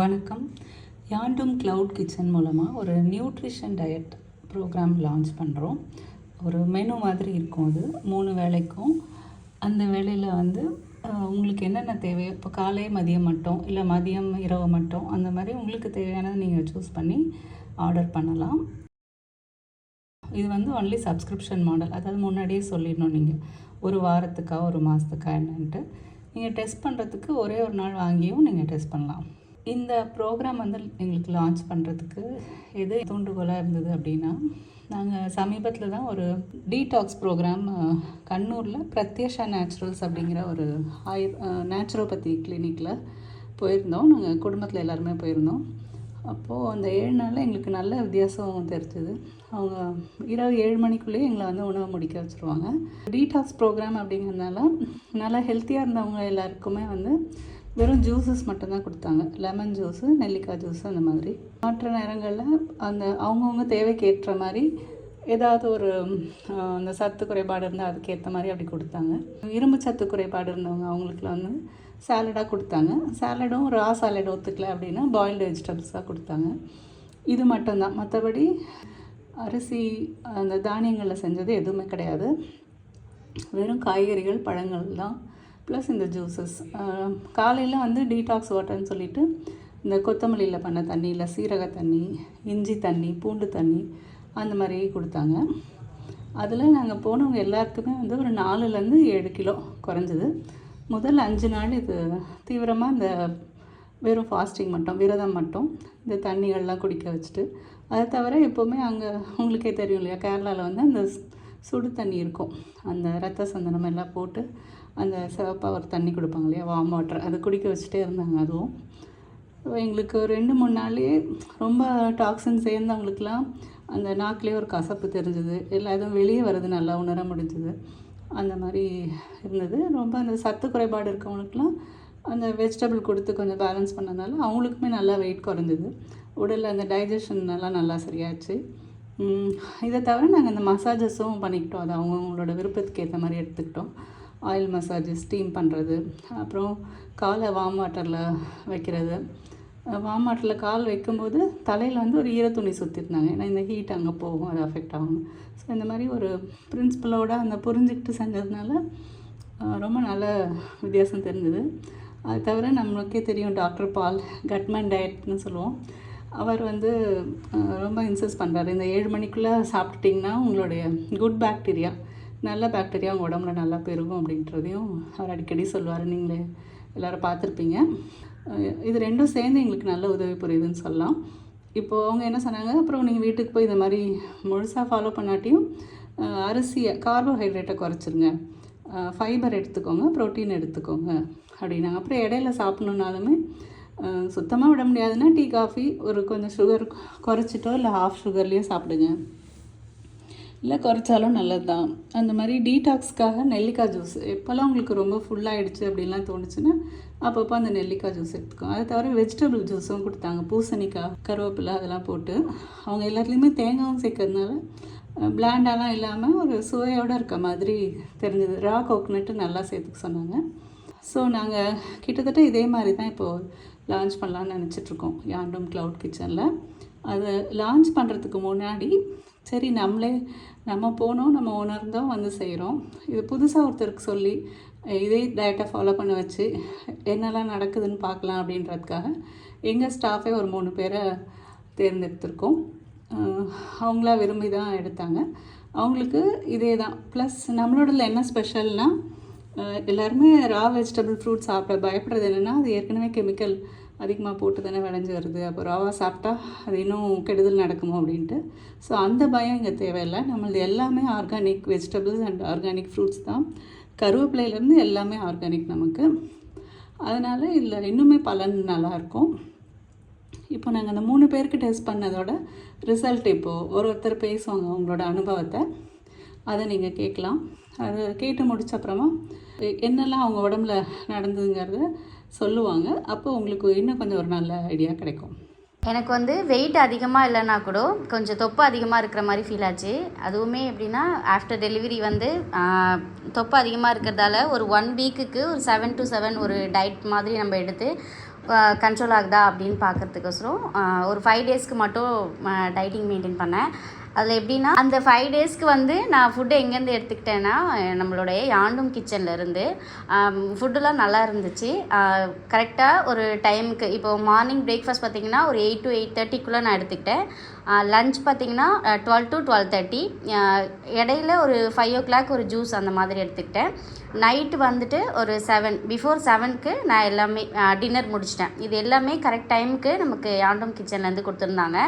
வணக்கம். யாண்டும் cloud kitchen மூலமாக ஒரு நியூட்ரிஷன் டயட் ப்ரோக்ராம் லான்ச் பண்ணுறோம் ஒரு மெனு மாதிரி இருக்கும் அது. மூணு வேலைக்கும் அந்த வேலையில் வந்து உங்களுக்கு என்னென்ன தேவை? இப்போ காலை மதியம் மட்டும் இல்லை மதியம் இரவு மட்டும் அந்த மாதிரி உங்களுக்கு தேவையானதை நீங்கள் சூஸ் பண்ணி ஆர்டர் பண்ணலாம். இது வந்து ஒன்லி சப்ஸ்கிரிப்ஷன் மாடல் அதாவது முன்னாடியே சொல்லிடணும் நீங்கள் ஒரு வாரத்துக்கா ஒரு மாதத்துக்கா என்னன்ட்டு. நீங்கள் டெஸ்ட் பண்ணுறதுக்கு ஒரே ஒரு நாள் வாங்கியும் நீங்கள் டெஸ்ட் பண்ணலாம். இந்த ப்ரோக்ராம் வந்து எங்களுக்கு லான்ச் பண்ணுறதுக்கு எது தூண்டுகோலாக இருந்தது அப்படின்னா நாங்கள் சமீபத்தில் தான் ஒரு டீடாக்ஸ் ப்ரோக்ராம் கண்ணூரில் பிரத்யஷா நேச்சுரல்ஸ் அப்படிங்கிற ஒரு ஆயு நேச்சுரோபதி கிளினிக்கில் போயிருந்தோம். நாங்கள் குடும்பத்தில் எல்லாருமே போயிருந்தோம். அப்போது அந்த ஏழு நாளில் எங்களுக்கு நல்ல வித்தியாசம் தெரிஞ்சுது. அவங்க இரவு ஏழு மணிக்குள்ளேயே எங்களை வந்து உணவு முடிக்க வச்சுருவாங்க. டீடாக்ஸ் ப்ரோக்ராம் அப்படிங்கிறதுனால நல்லா ஹெல்த்தியாக இருந்தவங்க எல்லாருக்குமே வந்து வெறும் ஜூஸஸ் மட்டும்தான் கொடுத்தாங்க. லெமன் ஜூஸு நெல்லிக்காய் ஜூஸு அந்த மாதிரி. மற்ற நேரங்களில் அந்த அவங்கவுங்க தேவைக்கு ஏற்ற மாதிரி ஏதாவது ஒரு அந்த சத்து குறைபாடு இருந்தால் அதுக்கேற்ற மாதிரி அப்படி கொடுத்தாங்க. இரும்பு சத்து குறைபாடு இருந்தவங்க அவங்களுக்குலாம் வந்து சாலடாக கொடுத்தாங்க. சாலடும் ரா சாலட் ஒத்துக்கல அப்படின்னா பாயில்டு வெஜிடபிள்ஸாக கொடுத்தாங்க. இது மட்டும்தான். மற்றபடி அரிசி அந்த தானியங்களில் செஞ்சது எதுவுமே கிடையாது. வெறும் காய்கறிகள் பழங்கள் தான் ப்ளஸ் இந்த ஜூஸஸ் காலையில் வந்து டீடாக்ஸ் வாட்டர்னு சொல்லிவிட்டு இந்த கொத்தமல்லியில் பண்ண தண்ணியில் சீரக தண்ணி இஞ்சி தண்ணி பூண்டு தண்ணி அந்த மாதிரி கொடுத்தாங்க. அதில் நாங்கள் போனவங்க எல்லாருக்குமே வந்து ஒரு நாலுலேருந்து ஏழு கிலோ குறைஞ்சது. முதல் அஞ்சு நாள் இது தீவிரமாக இந்த வெறும் ஃபாஸ்டிங் மட்டும் விரதம் மட்டும் இந்த தண்ணிகள்லாம் குடிக்க வச்சுட்டு. அதை தவிர எப்போவுமே அங்கே உங்களுக்கே தெரியும் இல்லையா கேரளாவில் வந்து அந்த சுடு தண்ணி இருக்கும். அந்த ரத்த சந்தனம் எல்லாம் போட்டு அந்த சிவப்பாக ஒரு தண்ணி கொடுப்பாங்க இல்லையா வார்ம் வாட்டர் அதை குடிக்க வச்சுட்டே இருந்தாங்க அதுவும். எங்களுக்கு ரெண்டு மூணு நாள்லேயே ரொம்ப டாக்ஸின் சேர்ந்தவங்களுக்குலாம் அந்த நாக்கிலே ஒரு கசப்பு தெரிஞ்சுது. எல்லா இதுவும் வெளியே வர்றது நல்லா உணர முடிஞ்சது. அந்த மாதிரி இருந்தது. ரொம்ப அந்த சத்து குறைபாடு இருக்கவங்களுக்குலாம் அந்த வெஜிடபிள் கொடுத்து கொஞ்சம் பேலன்ஸ் பண்ணனால அவங்களுக்குமே நல்லா வெயிட் குறைஞ்சிது. உடலில் அந்த டைஜஷன் எல்லாம் நல்லா சரியாச்சு. இதை தவிர நாங்கள் அந்த மசாஜஸும் பண்ணிக்கிட்டோம். அது அவங்கவுங்களோட விருப்பத்துக்கு ஏற்ற மாதிரி எடுத்துக்கிட்டோம். ஆயில் மசாஜ் ஸ்டீம் பண்ணுறது அப்புறம் காலை வார்ம் வாட்டரில் வைக்கிறது. வார்ம் வாட்டரில் கால் வைக்கும்போது தலையில் வந்து ஒரு ஈரத்துணி சுற்றிருந்தாங்க ஏன்னா இந்த ஹீட் அங்கே போகும் அது அஃபெக்ட் ஆகும். ஸோ இந்த மாதிரி ஒரு பிரின்சிபலோட அந்த புரிஞ்சுக்கிட்டு செஞ்சதுனால ரொம்ப நல்ல வித்தியாசம் தெரிஞ்சது. அது தவிர நம்மளுக்கே தெரியும் டாக்டர் பால் கட்மன் டயட்னு சொல்லுவோம். அவர் வந்து ரொம்ப இன்சஸ் பண்ணுறாரு இந்த ஏழு மணிக்குள்ளே சாப்பிட்டுட்டிங்கன்னா உங்களுடைய குட் பாக்டீரியா நல்ல பாக்டீரியா உங்கள் உடம்புல நல்லா பெருகும் அப்படின்றதையும் அவர் அடிக்கடி சொல்லுவார். நீங்களே எல்லோரும் பார்த்துருப்பீங்க. இது ரெண்டும் சேர்ந்து எங்களுக்கு நல்ல உதவி புரியுதுன்னு சொல்லலாம். இப்போது அவங்க என்ன சொன்னாங்க? அப்புறம் நீங்கள் வீட்டுக்கு போய் இந்த மாதிரி முழுசாக ஃபாலோ பண்ணாட்டியும் அரிசியை கார்போஹைட்ரேட்டை குறைச்சிருங்க. ஃபைபர் எடுத்துக்கோங்க ப்ரோட்டீன் எடுத்துக்கோங்க அப்படின்னாங்க. அப்புறம் இடையில சாப்பிட்ணுன்னாலுமே சுத்தமாக விட முடியாதுன்னா டீ காஃபி ஒரு கொஞ்சம் சுகர் குறைச்சிட்டோ இல்லை ஹாஃப் சுகர்லேயோ சாப்பிடுங்க. இல்லை குறைச்சாலும் நல்லது தான் அந்த மாதிரி டீடாக்ஸ்க்காக நெல்லிக்காய் ஜூஸ் எப்போல்லாம் உங்களுக்கு ரொம்ப ஃபுல்லாகிடுச்சு அப்படின்லாம் தோணுச்சுன்னா அப்பப்போ அந்த நெல்லிக்காய் ஜூஸ் எடுத்துக்கோங்க அதை தவிர வெஜிடபிள் ஜூஸும் கொடுத்தாங்க. பூசணிக்காய் கருவேப்பிலை அதெல்லாம் போட்டு. அவங்க எல்லாத்துலேயுமே தேங்காயும் சேர்க்கறதுனால பிளாண்டாலாம் இல்லாமல் ஒரு சுவையோடு இருக்க மாதிரி தெரிஞ்சது. ரா கோக்னட்டு நல்லா சேர்த்துக்க சொன்னாங்க. ஸோ நாங்கள் கிட்டத்தட்ட இதே மாதிரி தான் இப்போது லான்ச் பண்ணலான்னு நினச்சிட்ருக்கோம் யாண்டும் க்ளவுட் கிச்சனில் அதை லான்ச் பண்ணுறதுக்கு முன்னாடி சரி நம்மளே நம்ம போனோம் நம்ம உணர்ந்தோம் வந்து செய்கிறோம் இது புதுசாக ஒருத்தருக்கு சொல்லி இதே டயட்டை ஃபாலோ பண்ண வச்சு என்னெல்லாம் நடக்குதுன்னு பார்க்கலாம் அப்படின்றதுக்காக எங்கள் ஸ்டாஃபே ஒரு மூணு பேரை தேர்ந்தெடுத்திருக்கோம். அவங்களா விரும்பி தான் எடுத்தாங்க. அவங்களுக்கு இதே தான். ப்ளஸ் நம்மளோடல என்ன ஸ்பெஷல்னால் எல்லாருமே ரா வெஜிடபிள் ஃப்ரூட் சாப்பிட பயப்படுறது என்னென்னா அது ஏற்கனவே கெமிக்கல் அதிகமாக போட்டு தானே விளைஞ்சி வருது. அப்போ ரவா சாப்பிட்டா அது இன்னும் கெடுதல் நடக்குமோ அப்படின்ட்டு. ஸோ அந்த பயம் இங்கே தேவையில்லை. நம்மளது எல்லாமே organic vegetables and organic fruits தான். கருவேப்பிலையிலேருந்து எல்லாமே ஆர்கானிக் நமக்கு. அதனால் இதில் இன்னுமே பலன் நல்லாயிருக்கும் இப்போ நாங்கள் அந்த மூணு பேருக்கு டெஸ்ட் பண்ணதோட ரிசல்ட் இப்போது ஒரு ஒருத்தர் பேசுவாங்க அவங்களோட அனுபவத்தை. அதை நீங்கள் கேட்கலாம். அது கேட்டு முடிச்ச அப்புறமா என்னெல்லாம் அவங்க உடம்புல நடந்ததுங்கிறத சொல்லுவாங்க. அப்போ உங்களுக்கு இன்னும் கொஞ்சம் ஒரு நல்ல ஐடியா கிடைக்கும். எனக்கு வந்து வெயிட் அதிகமாக இல்லைன்னா கூட கொஞ்சம் தொப்பை அதிகமாக இருக்கிற மாதிரி ஃபீல் ஆச்சு. அதுவுமே எப்படின்னா ஆஃப்டர் டெலிவரி வந்து தொப்பை அதிகமாக இருக்கிறதால ஒரு ஒன் வீக்குக்கு ஒரு செவன் டு செவன் ஒரு டயட் மாதிரி நம்ம எடுத்து கண்ட்ரோல் ஆகுதா அப்படின்னு பார்க்குறதுக்கோசரம் ஒரு ஃபைவ் டேஸ்க்கு மட்டும் டைட்டிங் மெயின்டைன் பண்ணேன். அதில் எப்படின்னா அந்த ஃபைவ் டேஸ்க்கு வந்து நான் ஃபுட்டு எங்கேருந்து எடுத்துக்கிட்டேன்னா நம்மளுடைய யாண்டும் கிச்சன்லேருந்து ஃபுட்டுலாம் நல்லா இருந்துச்சு. கரெக்டாக ஒரு டைமுக்கு இப்போ மார்னிங் பிரேக்ஃபாஸ்ட் பார்த்தீங்கன்னா ஒரு எயிட் டு எயிட் தேர்ட்டிக்குள்ளே நான் எடுத்துக்கிட்டேன். லஞ்ச் பார்த்தீங்கன்னா டுவெல் டு டுவெல் தேர்ட்டி இடையில ஒரு ஃபைவ் ஓ கிளாக் ஒரு ஜூஸ் அந்த மாதிரி எடுத்துக்கிட்டேன். நைட்டு வந்துட்டு ஒரு செவன் பிஃபோர் செவனுக்கு நான் எல்லாமே டின்னர் முடிச்சிட்டேன். இது எல்லாமே கரெக்ட் டைமுக்கு நமக்கு யாண்டும் கிச்சன்லேருந்து கொடுத்துருந்தாங்க.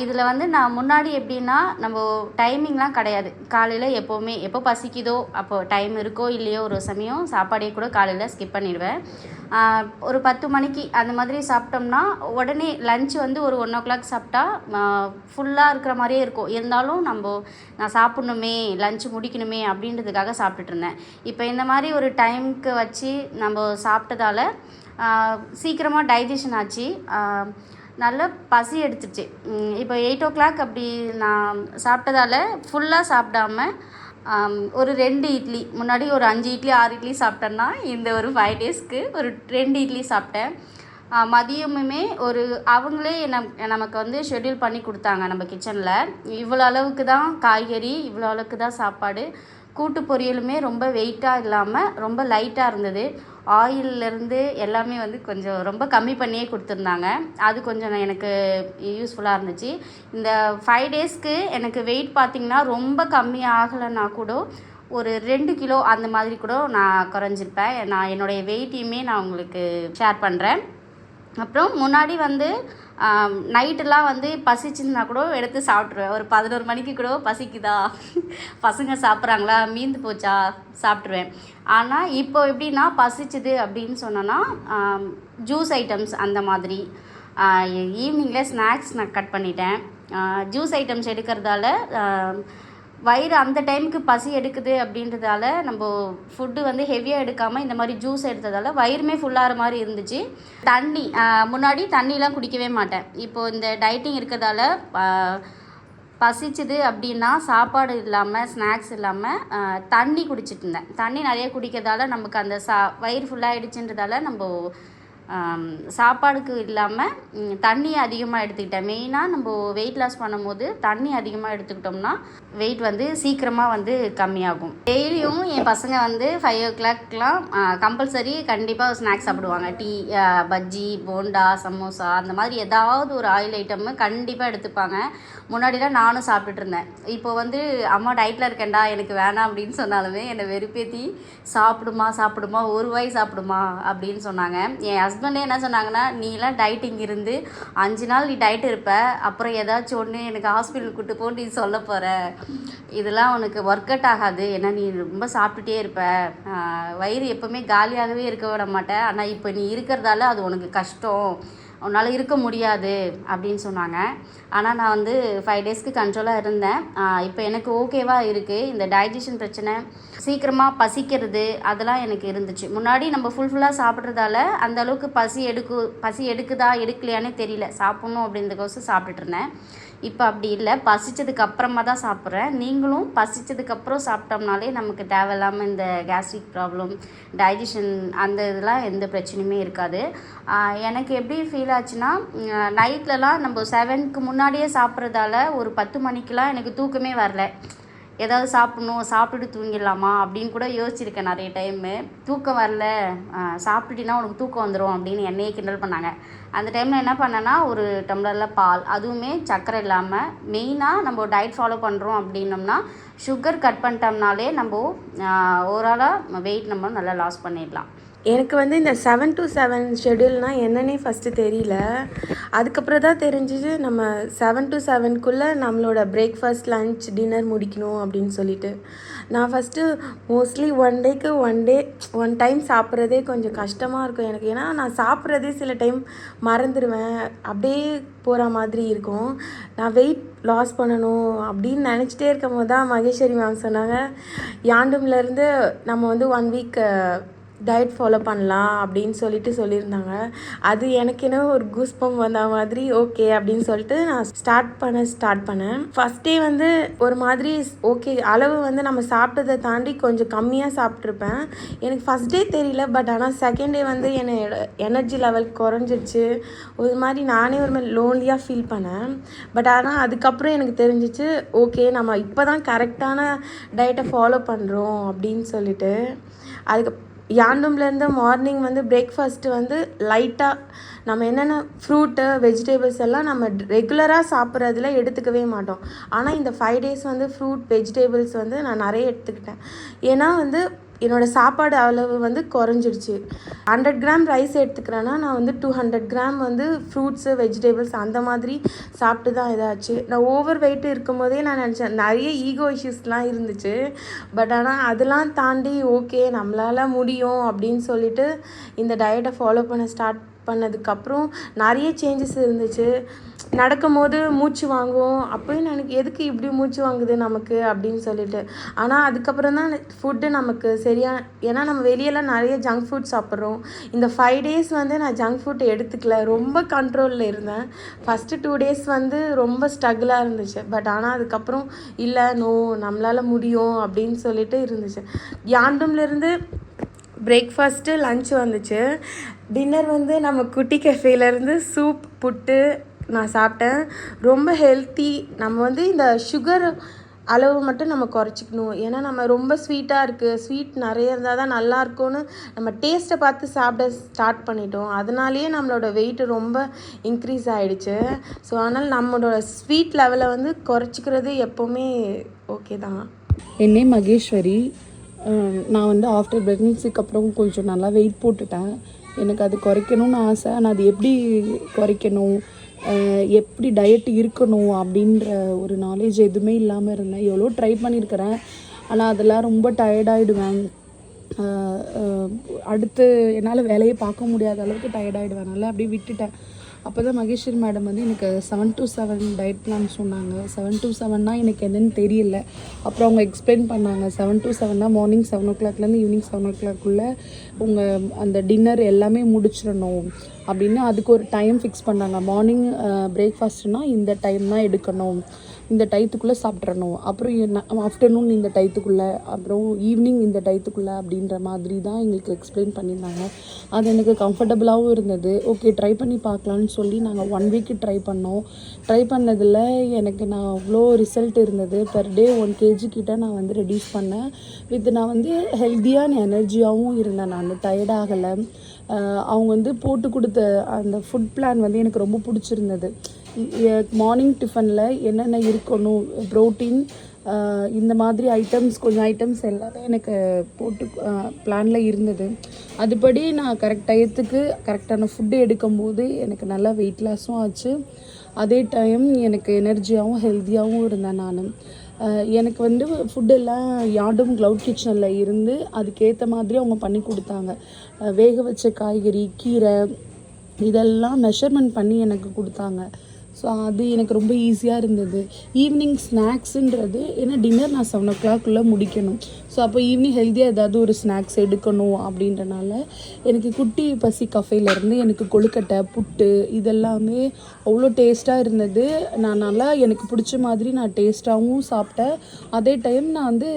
இதில் வந்து நான் முன்னாடி எப்படின்னா நம்ம டைமிங்லாம் கிடையாது. காலையில் எப்போவுமே எப்போ பசிக்குதோ அப்போ டைம் இருக்கோ இல்லையோ ஒரு சமயம் சாப்பாடே கூட காலையில் ஸ்கிப் பண்ணிடுவேன். ஒரு பத்து மணிக்கு அந்த மாதிரி சாப்பிட்டோம்னா உடனே லஞ்ச் வந்து ஒரு ஒன் ஓ கிளாக் சாப்பிட்டா ஃபுல்லாக இருக்கிற மாதிரியே இருக்கும். இருந்தாலும் நம்ம நான் சாப்பிட்ணுமே லஞ்ச் முடிக்கணுமே அப்படின்றதுக்காக சாப்பிட்டுட்டு இருந்தேன். இப்போ இந்த மாதிரி ஒரு டைமுக்கு வச்சு நம்ம சாப்பிட்டதால சீக்கிரமாக டைஜஷன் ஆச்சு. நல்ல பசி எடுத்துச்சு. இப்போ எயிட் ஓ கிளாக் அப்படி நான் சாப்பிட்டதால ஃபுல்லாக சாப்பிடாம ஒரு ரெண்டு இட்லி முன்னாடி ஒரு அஞ்சு இட்லி ஆறு இட்லி சாப்பிட்டேன்னா இந்த ஒரு ஃபைவ் டேஸ்க்கு ஒரு ரெண்டு இட்லி சாப்பிட்டேன். மதியமுமே ஒரு அவங்களே நம் நமக்கு வந்து ஷெட்யூல் பண்ணி கொடுத்தாங்க நம்ம கிச்சனில் இவ்வளோ அளவுக்கு தான் காய்கறி இவ்வளோ அளவுக்கு தான் சாப்பாடு. கூட்டு பொரியலுமே ரொம்ப வெயிட்டாக இல்லாமல் ரொம்ப லைட்டாக இருந்தது. ஆயிலிருந்து எல்லாமே வந்து கொஞ்சம் ரொம்ப கம்மி பண்ணியே கொடுத்துருந்தாங்க. அது கொஞ்சம் எனக்கு யூஸ்ஃபுல்லாக இருந்துச்சு. இந்த ஃபைவ் டேஸ்க்கு எனக்கு வெயிட் பார்த்திங்கன்னா ரொம்ப கம்மி ஆகலைன்னா கூட ஒரு ரெண்டு கிலோ அந்த மாதிரி கூட நான் குறைஞ்சிருப்பேன். நான் என்னுடைய வெயிட்டையுமே நான் உங்களுக்கு ஷேர் பண்ணுறேன் அப்புறம் முன்னாடி வந்து நைட்டெல்லாம் வந்து பசிச்சுன்னா கூட எடுத்து சாப்பிட்ருவேன் ஒரு பதினோரு மணிக்கு கூட பசிக்குதா? பசங்க சாப்பிட்றாங்களா? மீந்து போச்சா? சாப்பிட்ருவேன் ஆனால் இப்போ எப்படின்னா பசிச்சுது அப்படின்னு சொன்னோன்னா ஜூஸ் ஐட்டம்ஸ் அந்த மாதிரி. ஈவினிங்கில் ஸ்நாக்ஸ் நான் கட் பண்ணிட்டேன். ஜூஸ் ஐட்டம்ஸ் எடுக்கிறதால வயிறு அந்த டைமுக்கு பசி எடுக்குது அப்படின்றதால நம்ம ஃபுட்டு வந்து ஹெவியாக எடுக்காமல் இந்த மாதிரி ஜூஸ் எடுத்ததால் வயிறுமே ஃபுல்லாகிற மாதிரி இருந்துச்சு. தண்ணி முன்னாடி தண்ணிலாம் குடிக்கவே மாட்டேன். இப்போது இந்த டைட்டிங் இருக்கிறதால பசிச்சுது அப்படின்னா சாப்பாடு இல்லாமல் ஸ்நாக்ஸ் இல்லாமல் தண்ணி குடிச்சிட்டு இருந்தேன். தண்ணி நிறைய குடிக்கிறதால நமக்கு அந்த சா வயிறு ஃபுல்லாகிடுச்சுன்றதால நம்ம சாப்பாடுக்கு இல்லாமல் தண்ணி அதிகமாக எடுத்துக்கிட்டேன். மெயினாக நம்ம வெயிட் லாஸ் பண்ணும்போது தண்ணி அதிகமாக எடுத்துக்கிட்டோம்னா வெயிட் வந்து சீக்கிரமாக வந்து கம்மியாகும். டெய்லியும் என் பசங்க வந்து ஃபைவ் ஓ கிளாக்லாம் கம்பல்சரி கண்டிப்பாக ஸ்நாக்ஸ் சாப்பிடுவாங்க. டீ பஜ்ஜி போண்டா சமோசா அந்த மாதிரி ஏதாவது ஒரு ஆயில் ஐட்டம் கண்டிப்பாக எடுத்துப்பாங்க. முன்னாடிலாம் நானும் சாப்பிட்டுட்டு இருந்தேன். இப்போ வந்து அம்மா டயட்டில் இருக்கேன்டா எனக்கு வேணாம் அப்படின்னு சொன்னாலுமே என்னை வெறுப்பேற்றி சாப்பிடுமா சாப்பிடுமா ஒரு வாய் சாப்பிடுமா? அப்படின்னு சொன்னாங்க. என் ஹஸ்பண்டே என்ன சொன்னாங்கன்னா நீலாம் டயட்டிங் இருந்து அஞ்சு நாள் நீ டயட் இருப்ப அப்புறம் ஏதாச்சும் ஒன்று எனக்கு ஹாஸ்பிட்டல் கூட்டு போ நீ சொல்ல போகிற இதெல்லாம் உனக்கு ஒர்க் அவுட் ஆகாது. ஏன்னா நீ ரொம்ப சாப்பிட்டுட்டே இருப்ப. வயிறு எப்போவுமே காலியாகவே இருக்க விட மாட்டேன் ஆனால் இப்போ நீ இருக்கிறதால அது உனக்கு கஷ்டம். உன்னால் இருக்க முடியாது அப்படின்னு சொன்னாங்க. ஆனால் நான் வந்து ஃபைவ் டேஸ்க்கு கண்ட்ரோலாக இருந்தேன். இப்போ எனக்கு ஓகேவாக இருக்குது இந்த டைஜஷன் பிரச்சனை சீக்கிரமாக பசிக்கிறது அதெல்லாம் எனக்கு இருந்துச்சு. முன்னாடி நம்ம ஃபுல் ஃபுல்லாக சாப்பிட்றதால அந்த அளவுக்கு பசி எடுக்கு பசி எடுக்குதா எடுக்கலையானே தெரியல. சாப்பிட்ணும் அப்படின்றதுக்கோசம் சாப்பிட்டுட்டு இருந்தேன். இப்போ அப்படி இல்லை. பசித்ததுக்கு அப்புறமா தான் சாப்பிட்றேன். நீங்களும் பசித்ததுக்கப்புறம் சாப்பிட்டோம்னாலே நமக்கு தேவையில்லாமல் இந்த கேஸ்ட்ரிக் ப்ராப்ளம் டைஜஷன் அந்த இதெல்லாம் எந்த பிரச்சனையுமே இருக்காது. எனக்கு எப்படி ஃபீல் ஆச்சுன்னா நைட்லலாம் நம்ம செவனுக்கு முன்னாடியே சாப்பிட்றதால ஒரு பத்து மணிக்கெலாம் எனக்கு தூக்கமே வரல. ஏதாவது சாப்பிட்ணும் சாப்பிட்டுட்டு தூங்கிடலாமா அப்படின்னு கூட யோசிச்சிருக்கேன் நிறைய டைமு தூக்கம் வரல. சாப்பிட்டுட்டினா உனக்கு தூக்கம் வந்துடும் அப்படின்னு என்னையே கிண்டல் பண்ணாங்க. அந்த டைமில் என்ன பண்ணேன்னா ஒரு டம்ளரில் பால் அதுவுமே சர்க்கரை இல்லாமல் மெயினாக நம்ம டயட் ஃபாலோ பண்ணுறோம் அப்படின்னம்னா சுகர் கட் பண்ணிட்டோம்னாலே நம்ம ஓவராலாக வெயிட் நம்ம நல்லா லாஸ் பண்ணிடலாம். எனக்கு வந்து இந்த செவன் டு செவன் ஷெடியூல்னால் என்னன்னே ஃபஸ்ட்டு தெரியல. அதுக்கப்புறம் தான் தெரிஞ்சுது நம்ம செவன் டு செவனுக்குள்ளே நம்மளோட பிரேக்ஃபாஸ்ட் லஞ்ச் டின்னர் முடிக்கணும் அப்படின்னு சொல்லிட்டு. நான் ஃபஸ்ட்டு மோஸ்ட்லி ஒன் டேக்கு ஒன் டே ஒன் டைம் சாப்பிட்றதே கொஞ்சம் கஷ்டமாக இருக்கும் எனக்கு. ஏன்னா நான் சாப்பிட்றதே சில டைம் மறந்துடுவேன் அப்படியே போகிற மாதிரி இருக்கும். நான் வெயிட் லாஸ் பண்ணணும் அப்படின்னு நினச்சிட்டே இருக்கும் போது தான் மகேஸ்வரி மேம் சொன்னாங்க. யாண்டம்லேருந்து நம்ம வந்து ஒன் வீக் டயட் ஃபாலோ பண்ணலாம் அப்படின்னு சொல்லிட்டு சொல்லியிருந்தாங்க. அது எனக்கு என்ன ஒரு கூஸ்பம் வந்த மாதிரி ஓகே அப்படின்னு சொல்லிட்டு நான் ஸ்டார்ட் பண்ண ஸ்டார்ட் பண்ணேன். ஃபஸ்ட் டே வந்து ஒரு மாதிரி ஓகே அளவு வந்து நம்ம சாப்பிட்டதை தாண்டி கொஞ்சம் கம்மியாக சாப்பிட்ருப்பேன் எனக்கு ஃபஸ்ட் டே தெரியல பட் ஆனால் செகண்ட் டே வந்து என்னோட எனர்ஜி லெவல் குறைஞ்சிருச்சு. ஒரு மாதிரி நானே ஒரு மாதிரி லோன்லியாக ஃபீல் பண்ணேன். பட் ஆனால் அதுக்கப்புறம் எனக்கு தெரிஞ்சிச்சு ஓகே நம்ம இப்போ தான் கரெக்டான டயட்டை ஃபாலோ பண்ணுறோம் அப்படின்னு சொல்லிட்டு. அதுக்கு யாண்டும்லேருந்து மார்னிங் வந்து பிரேக்ஃபாஸ்ட்டு வந்து லைட்டாக நம்ம என்னென்ன ஃப்ரூட்டு வெஜிடபிள்ஸ் எல்லாம் நம்ம ரெகுலராக சாப்பிட்றதுல எடுத்துக்கவே மாட்டோம். ஆனால் இந்த ஃபைவ் டேஸ் வந்து ஃப்ரூட் வெஜிடபிள்ஸ் வந்து நான் நிறைய எடுத்துக்கிட்டேன். ஏன்னா வந்து என்னோடய சாப்பாடு அளவு வந்து குறைஞ்சிருச்சு. ஹண்ட்ரட் கிராம் ரைஸ் எடுத்துக்கிறேன்னா நான் வந்து டூ ஹண்ட்ரட் கிராம் வந்து ஃப்ரூட்ஸு வெஜிடபிள்ஸ் அந்த மாதிரி சாப்பிட்டு தான் இதாச்சு. நான் ஓவர் வெயிட் இருக்கும்போதே நான் நினச்சேன் நிறைய ஈகோ இஷ்யூஸ்லாம் இருந்துச்சு. பட் ஆனால் அதெல்லாம் தாண்டி ஓகே நம்மளால் முடியும் அப்படின்னு சொல்லிட்டு இந்த டயட்டை ஃபாலோ பண்ண ஸ்டார்ட் பண்ணதுக்கப்புறம் நிறைய சேஞ்சஸ் இருந்துச்சு. நடக்கும்போது மூச்சு வாங்குவோம். அப்போயும் எனக்கு எதுக்கு இப்படி மூச்சு வாங்குது நமக்கு அப்படின்னு சொல்லிட்டு. ஆனால் அதுக்கப்புறம் தான் ஃபுட்டு நமக்கு சரியாக ஏன்னா நம்ம வெளியெல்லாம் நிறைய ஜங்க் ஃபுட் சாப்பிட்றோம். இந்த ஃபைவ் டேஸ் வந்து நான் ஜங்க் ஃபுட் எடுத்துக்கல. ரொம்ப கண்ட்ரோலில் இருந்தேன். ஃபஸ்ட்டு டூ டேஸ் வந்து ரொம்ப ஸ்ட்ரகிளாக இருந்துச்சு. பட் ஆனால் அதுக்கப்புறம் இல்லை நோ நம்மளால் முடியும் அப்படின்னு சொல்லிட்டு இருந்துச்சு. யாண்டம்லேருந்து பிரேக்ஃபாஸ்ட்டு லஞ்ச் வந்துச்சு. டின்னர் வந்து நம்ம குட்டி கெஃபேலேருந்து சூப் புட்டு நான் சாப்பிட்டேன். ரொம்ப ஹெல்த்தி நம்ம வந்து இந்த சுகர் அளவு மட்டும் நம்ம குறைச்சிக்கணும். ஏன்னா நம்ம ரொம்ப ஸ்வீட்டாக இருக்குது ஸ்வீட் நிறைய இருந்தால் தான் நல்லாயிருக்கும்னு நம்ம டேஸ்ட்டை பார்த்து சாப்பிட ஸ்டார்ட் பண்ணிட்டோம். அதனாலேயே நம்மளோட வெயிட்டு ரொம்ப இன்க்ரீஸ் ஆகிடுச்சு ஸோ அதனால் நம்மளோட ஸ்வீட் லெவலை வந்து குறைச்சிக்கிறது எப்போவுமே ஓகே தான். என்னே மகேஸ்வரி நான் வந்து ஆஃப்டர் ப்ரெக்னென்சிக்கு அப்புறம் கொஞ்சம் நல்லா வெயிட் போட்டுட்டேன். எனக்கு அது குறைக்கணும்னு ஆசை. ஆனால் அது எப்படி குறைக்கணும்? எப்படி டயட் இருக்கணும் அப்படின்ற ஒரு நாலேஜ் எதுவுமே இல்லாமல் இருந்தேன். எவ்வளோ ட்ரை பண்ணியிருக்கிறேன் ஆனால் அதெல்லாம் ரொம்ப டயர்டாயிடுவேன் அடுத்து என்னால் வேலையை பார்க்க முடியாத அளவுக்கு டயர்டாயிடுவேன் நல்லா அப்படியே விட்டுட்டேன். அப்போ தான் மகேஸ்வரி மேடம் வந்து எனக்கு seven to seven diet plan சொன்னாங்க. செவன் டு செவன்னா எனக்கு என்னன்னு தெரியல. அப்புறம் அவங்க எக்ஸ்பிளைன் பண்ணாங்க. செவன் டு செவன்னா மார்னிங் செவன் ஓ கிளாக்லேருந்து ஈவினிங் செவன் ஓ கிளாக்குள்ளே உங்கள் அந்த டின்னர் எல்லாமே முடிச்சிடணும் அப்படின்னு அதுக்கு ஒரு டைம் ஃபிக்ஸ் பண்ணாங்க. மார்னிங் பிரேக்ஃபாஸ்ட்னால் இந்த டைம் தான் எடுக்கணும். இந்த டயத்துக்குள்ளே சாப்பிட்றணும் அப்புறம் ஆஃப்டர்நூன் இந்த டயத்துக்குள்ளே அப்புறம் ஈவினிங் இந்த டயத்துக்குள்ளே அப்படின்ற மாதிரி தான் எங்களுக்கு எக்ஸ்பிளைன் பண்ணியிருந்தாங்க. அது எனக்கு கம்ஃபர்டபுளாகவும் இருந்தது. ஓகே ட்ரை பண்ணி பார்க்கலான்னு சொல்லி நாங்கள் ஒன் வீக்கு ட்ரை பண்ணோம். ட்ரை பண்ணதில் எனக்கு நான் அவ்வளோ ரிசல்ட் இருந்தது. பர் டே ஒன் கேஜி கிட்ட நான் வந்து ரெடியூஸ் பண்ணேன். வித் நான் வந்து ஹெல்த்தியான எனர்ஜியாகவும் இருந்தேன் நான். டயர்டாகலை அவங்க வந்து போட்டு கொடுத்த அந்த ஃபுட் பிளான் வந்து எனக்கு ரொம்ப பிடிச்சிருந்தது. மார்னிங் டிஃபனில் என்னென்ன இருக்கணும்? ப்ரோட்டீன் இந்த மாதிரி ஐட்டம்ஸ் கொஞ்சம் ஐட்டம்ஸ் எல்லாமே எனக்கு போட்டு பிளானில் இருந்தது. அதுபடி நான் கரெக்ட் டயத்துக்கு கரெக்டான ஃபுட்டு எடுக்கும்போது எனக்கு நல்லா வெயிட் லாஸும் ஆச்சு. அதே டைம் எனக்கு எனர்ஜியாகவும் ஹெல்த்தியாகவும் இருந்தேன் நான். எனக்கு வந்து ஃபுட்டெல்லாம் யார்டும் க்ளவுட் கிச்சனில் இருந்து அதுக்கேற்ற மாதிரி அவங்க பண்ணி கொடுத்தாங்க. வேக வச்ச காய்கறி கீரை இதெல்லாம் மெஷர்மெண்ட் பண்ணி எனக்கு கொடுத்தாங்க. ஸோ அது எனக்கு ரொம்ப ஈஸியாக இருந்தது. ஈவினிங் ஸ்நாக்ஸுன்றது ஏன்னா டின்னர் நான் செவன் ஓ கிளாக்குள்ளே முடிக்கணும். ஸோ அப்போ ஈவினிங் ஹெல்த்தியாக ஏதாவது ஒரு ஸ்நாக்ஸ் எடுக்கணும் அப்படின்றனால எனக்கு குட்டி பசி கஃபேலேருந்து எனக்கு கொழுக்கட்டை புட்டு இதெல்லாமே அவ்வளோ டேஸ்ட்டாக இருந்தது. நான் நல்லா எனக்கு பிடிச்ச மாதிரி நான் டேஸ்ட்டாகவும் சாப்பிட்டேன். அதே டைம் நான் வந்து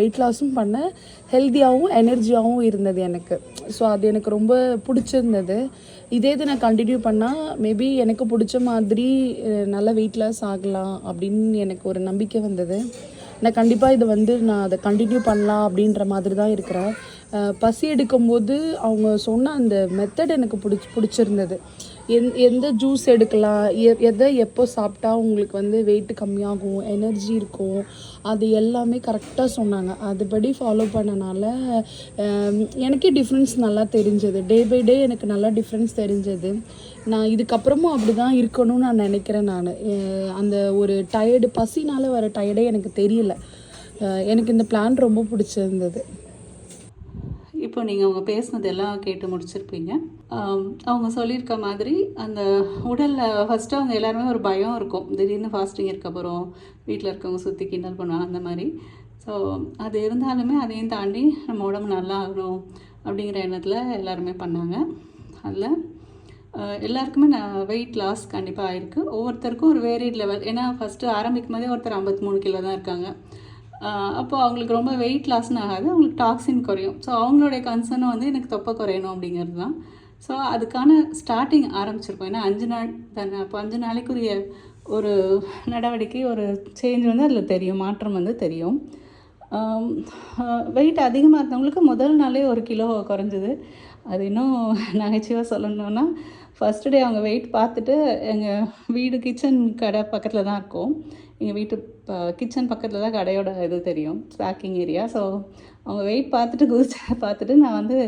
வெயிட் லாஸும் பண்ணேன். ஹெல்த்தியாகவும் எனர்ஜியாகவும் இருந்தது எனக்கு. ஸோ அது எனக்கு ரொம்ப பிடிச்சிருந்தது. இதே இது நான் கண்டினியூ பண்ணால் மேபி எனக்கு பிடிச்ச மாதிரி நல்ல வெயிட் லாஸ் ஆகலாம் அப்படின்னு எனக்கு ஒரு நம்பிக்கை வந்தது. நான் கண்டிப்பாக இதை வந்து நான் அதை கண்டினியூ பண்ணலாம் அப்படின்ற மாதிரி தான் இருக்கிறேன். பசி எடுக்கும்போது அவங்க சொன்ன அந்த மெத்தட் எனக்கு பிடிச்சி பிடிச்சிருந்தது. எந் எந்த ஜூஸ் எடுக்கலாம் எ- எதை எப்போ சாப்பிட்டா உங்களுக்கு வந்து வெயிட் கம்மியாகும் எனர்ஜி இருக்கும் அது எல்லாமே கரெக்டாக சொன்னாங்க. அதுபடி ஃபாலோ பண்ணனால எனக்கே டிஃப்ரென்ஸ் நல்லா தெரிஞ்சது. டே பை டே எனக்கு நல்லா டிஃப்ரென்ஸ் தெரிஞ்சது. நான் இதுக்கப்புறமும் அப்படி தான் இருக்கணும்னு நான் நினைக்கிறேன் நான். அந்த ஒரு டயர்டு பசினால் வர டயர்டே எனக்கு தெரியல. எனக்கு இந்த பிளான் ரொம்ப பிடிச்சிருந்தது. இப்போ நீங்கள் அவங்க பேசினது எல்லாம் கேட்டு முடிச்சிருப்பீங்க. அவங்க சொல்லியிருக்க மாதிரி அந்த உடலில் ஃபஸ்ட்டு அவங்க எல்லாருமே ஒரு பயம் இருக்கும். திடீர்னு ஃபாஸ்டிங் இருக்க போகிறோம் வீட்டில் இருக்கவங்க சுற்றி கிண்டல் பண்ணுவாங்க அந்த மாதிரி. ஸோ அது இருந்தாலுமே அதையும் தாண்டி நம்ம உடம்பு நல்லா ஆகணும் அப்படிங்கிற எண்ணத்தில் எல்லாருமே பண்ணாங்க. அதில் எல்லாருக்குமே நான் வெயிட் லாஸ் கண்டிப்பாக ஆயிருக்கு. ஒவ்வொருத்தருக்கும் ஒரு வேரியட் லெவல் ஏன்னா ஃபஸ்ட்டு ஆரம்பிக்கும் போதே ஒருத்தர் ஐம்பத்தி மூணு கிலோ தான் இருக்காங்க. அப்போ அவங்களுக்கு ரொம்ப வெயிட் லாஸ்னு ஆகாது. அவங்களுக்கு டாக்ஸின் குறையும். ஸோ அவங்களுடைய கன்சர்னும் வந்து எனக்கு தொப்பை குறையணும் அப்படிங்கிறது தான். ஸோ அதுக்கான ஸ்டார்டிங் ஆரம்பிச்சிருக்கோம். ஏன்னா அஞ்சு நாள் தானே? அப்போ அஞ்சு நாளைக்குரிய ஒரு நடவடிக்கை ஒரு சேஞ்ச் வந்து அதில் தெரியும். மாற்றம் வந்து தெரியும். வெயிட் அதிகமாக இருந்தவங்களுக்கு முதல் நாளே ஒரு கிலோ குறைஞ்சிது. அது இன்னும் நகைச்சுவாக சொல்லணுன்னா ஃபஸ்ட்டு டே அவங்க வெயிட் பார்த்துட்டு எங்கள் வீடு கிச்சன் கடை பக்கத்தில் தான் இருக்கும். எங்கள் வீட்டு கிச்சன் பக்கத்தில் தான் கடையோட இது தெரியும் பேக்கிங் ஏரியா ஸோ அவங்க வெயிட் பார்த்துட்டு குதிச்சு பார்த்துட்டு நான் வந்து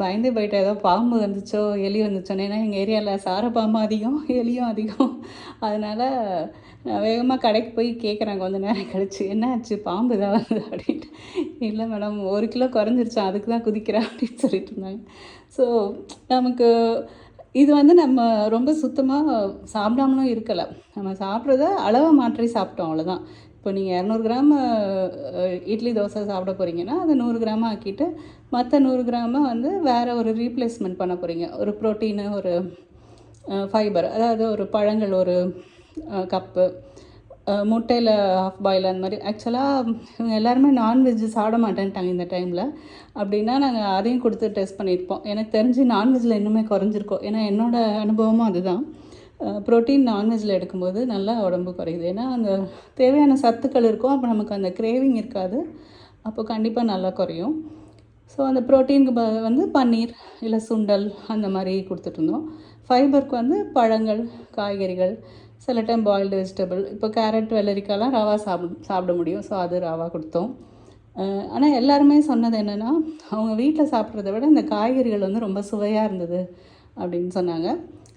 பயந்து போயிட்டேன். ஏதோ பாம்பு வந்துச்சோ எலி வந்துச்சோன்னு. ஏன்னா எங்கள் ஏரியாவில் சார பாம்பு அதிகம் எலியும் அதிகம். அதனால் நான் வேகமாக கடைக்கு போய் கேட்குறேன் கொஞ்ச நேரம் கழிச்சு என்ன ஆச்சு பாம்பு தான் வருது அப்படின்ட்டு. இல்லை மேடம் ஒரு கிலோ குறைஞ்சிருச்சான் அதுக்கு தான் குதிக்கிறேன். அப்படின்னு சொல்லிட்டு இருந்தாங்க. ஸோ நமக்கு இது வந்து நம்ம ரொம்ப சுத்தமாக சாப்பிடாமலும் இருக்கலை. நம்ம சாப்பிட்றத அளவை மாற்றி சாப்பிட்டோம் அவ்வளோதான் இப்போ நீங்கள் இரநூறு கிராம் இட்லி தோசை சாப்பிட போகிறீங்கன்னா அதை நூறு கிராம் ஆக்கிட்டு மற்ற நூறு கிராமை வந்து வேறு ஒரு ரீப்ளேஸ்மெண்ட் பண்ண போகிறீங்க ஒரு ப்ரோட்டீனு ஒரு ஃபைபர் அதாவது ஒரு பழங்கள் ஒரு கப்பு முட்டையில் ஆஃப் பாயில் அந்த மாதிரி. ஆக்சுவலாக இவங்க எல்லாருமே நான்வெஜ் சாப்பிட மாட்டேன்ட்டாங்க இந்த டைமில் அப்படின்னா நாங்கள் அதையும் கொடுத்து டெஸ்ட் பண்ணியிருப்போம். எனக்கு தெரிஞ்சு நான்வெஜ்ஜில் இன்னுமே குறைஞ்சிருக்கோம் ஏன்னா என்னோடய அனுபவமும் அதுதான். ப்ரோட்டீன் நான்வெஜ்ஜில் எடுக்கும்போது நல்லா உடம்பு குறையுது. ஏன்னா அந்த தேவையான சத்துக்கள் இருக்கும். அப்போ நமக்கு அந்த கிரேவிங் இருக்காது. அப்போ கண்டிப்பாக நல்லா குறையும். ஸோ அந்த ப்ரோட்டீனுக்கு ப வந்து பன்னீர் இல்லை சுண்டல் அந்த மாதிரி கொடுத்துட்ருந்தோம் ஃபைபருக்கு வந்து பழங்கள் காய்கறிகள் சில டைம் பாயில்டு வெஜிடபிள் இப்போ கேரட் வெள்ளரிக்காலாம் ரவா சாப்பிட சாப்பிட முடியும். ஸோ அது ரவா கொடுத்தோம். ஆனால் எல்லாருமே சொன்னது என்னென்னா அவங்க வீட்டில் சாப்பிட்றத விட இந்த காய்கறிகள் வந்து ரொம்ப சுவையாக இருந்தது அப்படின்னு சொன்னாங்க.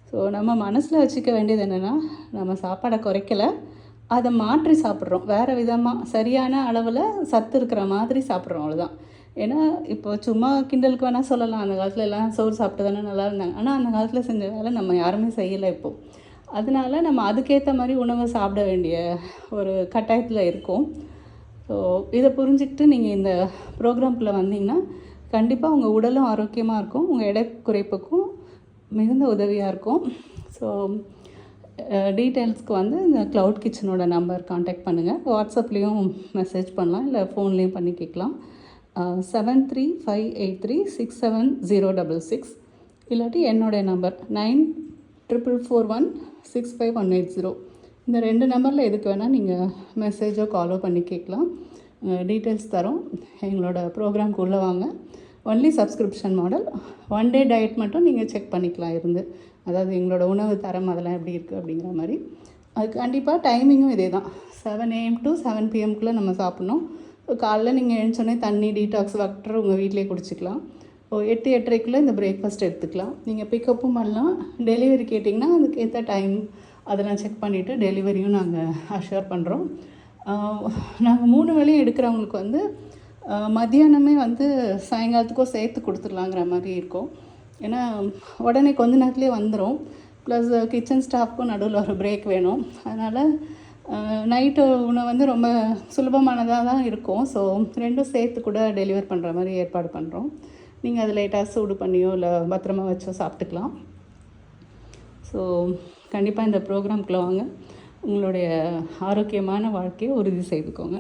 ஸோ நம்ம மனசில் வச்சுக்க வேண்டியது என்னென்னா நம்ம சாப்பாடை குறைக்கல அதை மாற்றி சாப்பிட்றோம். வேறு விதமாக சரியான அளவில் சத்து இருக்கிற மாதிரி சாப்பிட்றோம் அவ்வளோதான் ஏன்னா இப்போ சும்மா கிண்டலுக்கு வேணால் சொல்லலாம். அந்த காலத்தில் எல்லாம் சோறு சாப்பிட்டு தானே நல்லா இருந்தாங்க. ஆனால் அந்த காலத்தில் செஞ்ச வேலை நம்ம யாருமே செய்யலை இப்போது அதனால நம்ம அதுக்கேற்ற மாதிரி உணவை சாப்பிட வேண்டிய ஒரு கட்டாயத்தில் இருக்கும். ஸோ இதை புரிஞ்சுக்கிட்டு நீங்கள் இந்த ப்ரோக்ராம்குள்ளே வந்தீங்கன்னா கண்டிப்பாக உங்கள் உடலும் ஆரோக்கியமாக இருக்கும். உங்கள் எடை குறைப்புக்கும் மிகுந்த உதவியாக இருக்கும். ஸோ டீட்டெயில்ஸ்க்கு வந்து இந்த க்ளவுட் கிச்சனோட நம்பர் காண்டாக்ட் பண்ணுங்கள் வாட்ஸ்அப்லேயும் மெசேஜ் பண்ணலாம். இல்லை ஃபோன்லேயும் பண்ணி கேட்கலாம். Seven three five eight three six seven zero double six இல்லாட்டி என்னுடைய number nine triple four one six five one eight zero இந்த ரெண்டு நம்பரில் எதுக்கு வேணால் நீங்கள் மெசேஜோ காலோ பண்ணி கேட்கலாம். டீட்டெயில்ஸ் தரோம். எங்களோட ப்ரோக்ராம்க்கு உள்ளே வாங்க. Only subscription model one day diet மட்டும் நீங்கள் செக் பண்ணிக்கலாம் இருந்து. அதாவது எங்களோட உணவு தரம் அதெல்லாம் எப்படி இருக்குது அப்படிங்கிற மாதிரி. அது கண்டிப்பாக டைமிங்கும் இதே தான் செவன் ஏஎம் டு செவன் பிஎம்குள்ளே நம்ம சாப்பிட்ணும். காலைல நீங்கள் எழுந்தோடனே தண்ணி டீடாக்ஸ் வாட்டர் உங்கள் வீட்டிலே குடிச்சிக்கலாம். எட்டு எட்டரைக்குள்ளே இந்த பிரேக்ஃபாஸ்ட் எடுத்துக்கலாம். நீங்கள் பிக்கப்பும் பண்ணலாம். டெலிவரி கேட்டிங்கன்னா அதுக்கேற்ற டைம் அதெல்லாம் செக் பண்ணிவிட்டு டெலிவரியும் நாங்கள் அஷ்யூர் பண்ணுறோம் நாங்கள் மூணு வேளையும் எடுக்கிறவங்களுக்கு வந்து மதியானமே மத்தியானமே வந்து சாயங்காலத்துக்கோ சேர்த்து கொடுத்துடலாங்கிற மாதிரி இருக்கும். ஏன்னா உடனே கொஞ்ச நேரத்துலேயே வந்துடும் ப்ளஸ் கிச்சன் ஸ்டாஃப்க்கும் நடுவில் ஒரு பிரேக் வேணும். அதனால் நைட்டு உணவு வந்து ரொம்ப சுலபமானதாக தான் இருக்கும். ஸோ ரெண்டும் சேர்த்து கூட டெலிவர் பண்ணுற மாதிரி ஏற்பாடு பண்ணுறோம் நீங்கள் அது லைட்டாக சூடு பண்ணியோ இல்லை பத்திரமா வச்சோ சாப்பிட்டுக்கலாம். ஸோ கண்டிப்பாக இந்த ப்ரோக்ராம்குள்ளே வாங்க. உங்களுடைய ஆரோக்கியமான வாழ்க்கையை உறுதி செய்துக்கோங்க.